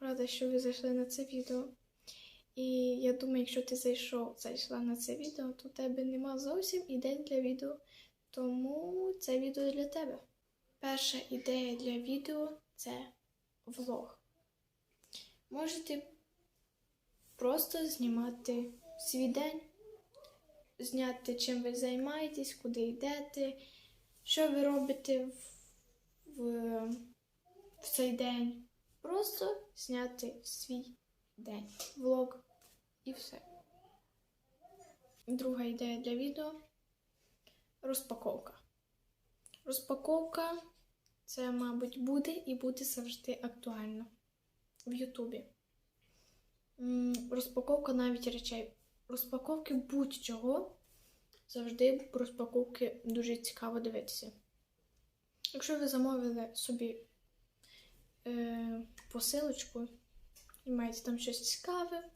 рада, що ви зайшли на це відео. І я думаю, якщо ти зайшов, зайшла на це відео, то у тебе нема зовсім ідей для відео. Тому це відео для тебе. Перша ідея для відео це влог. Можете просто знімати свій день, зняти, чим ви займаєтесь, куди йдете, що ви робите в, в, в цей день. Просто зняти свій день, влог і все. Друга ідея для відео розпаковка. Розпаковка це, мабуть, буде і буде завжди актуально в Ютубі. Розпаковка навіть речей. Розпаковки будь-чого завжди розпаковки дуже цікаво дивитися. Якщо ви замовили собі е, посилочку і маєте там щось цікаве,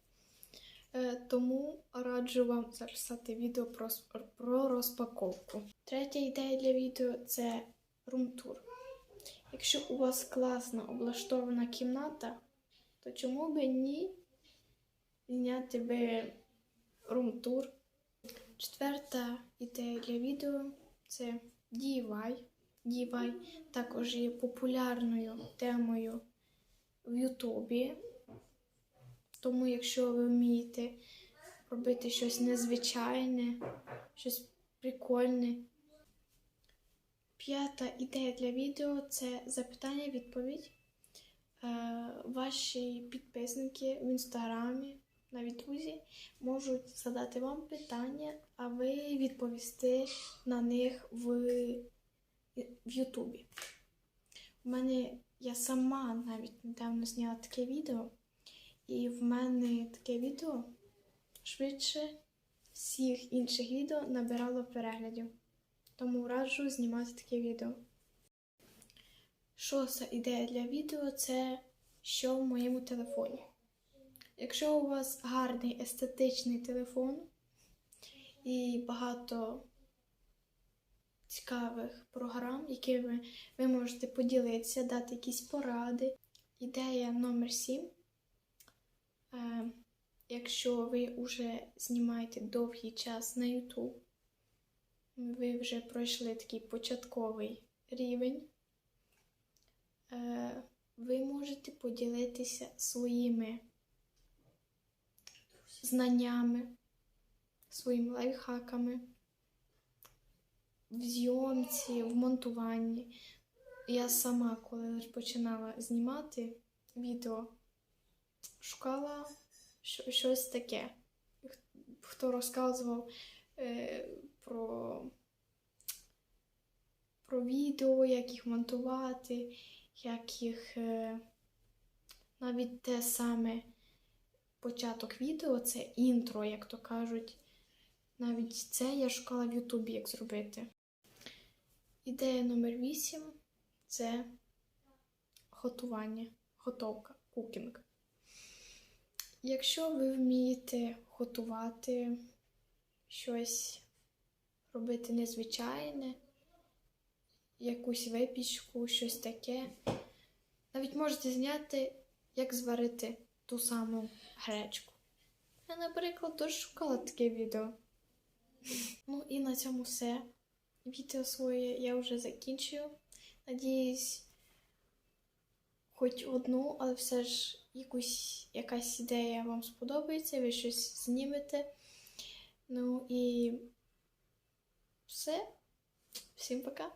е, тому раджу вам записати відео про, про розпаковку. Третя ідея для відео це румтур. Якщо у вас класно облаштована кімната, то чому би ні зняти би румтур? Четверта ідея для відео це DIY. DIY також є популярною темою в Ютубі. Тому, якщо ви вмієте робити щось незвичайне, щось прикольне. П'ята ідея для відео це запитання-відповідь. Е, ваші підписники в інстаграмі, навіть друзі, можуть задати вам питання, а ви відповісти на них в, в Ютубі. У мене я сама навіть недавно зняла таке відео, і в мене таке відео швидше всіх інших відео набирало переглядів. Тому раджу знімати таке відео. Шоста ідея для відео це що в моєму телефоні. Якщо у вас гарний естетичний телефон і багато цікавих програм, якими ви можете поділитися, дати якісь поради. Ідея номер 7. Е, якщо ви вже знімаєте довгий час на YouTube, ви вже пройшли такий початковий рівень, е, ви можете поділитися своїми знаннями, своїми лайфхаками в зйомці, в монтуванні. Я сама, коли починала знімати відео, шукала щось таке. Хто розказував е, про, про відео, як їх монтувати, як їх е, навіть те саме початок відео, це інтро, як то кажуть. Навіть це я шукала в Ютубі, як зробити. Ідея номер 8 це готування, готовка, кукінг. Якщо ви вмієте готувати щось, робити незвичайне, якусь випічку, щось таке, навіть можете зняти, як зварити ту саму гречку. Я, наприклад, теж шукала таке відео. Ну і на цьому все. Відео своє я вже закінчую. Надіюсь, хоч одну, але все ж якусь, якась ідея вам сподобається, ви щось знімете. Ну і все. Всім пока.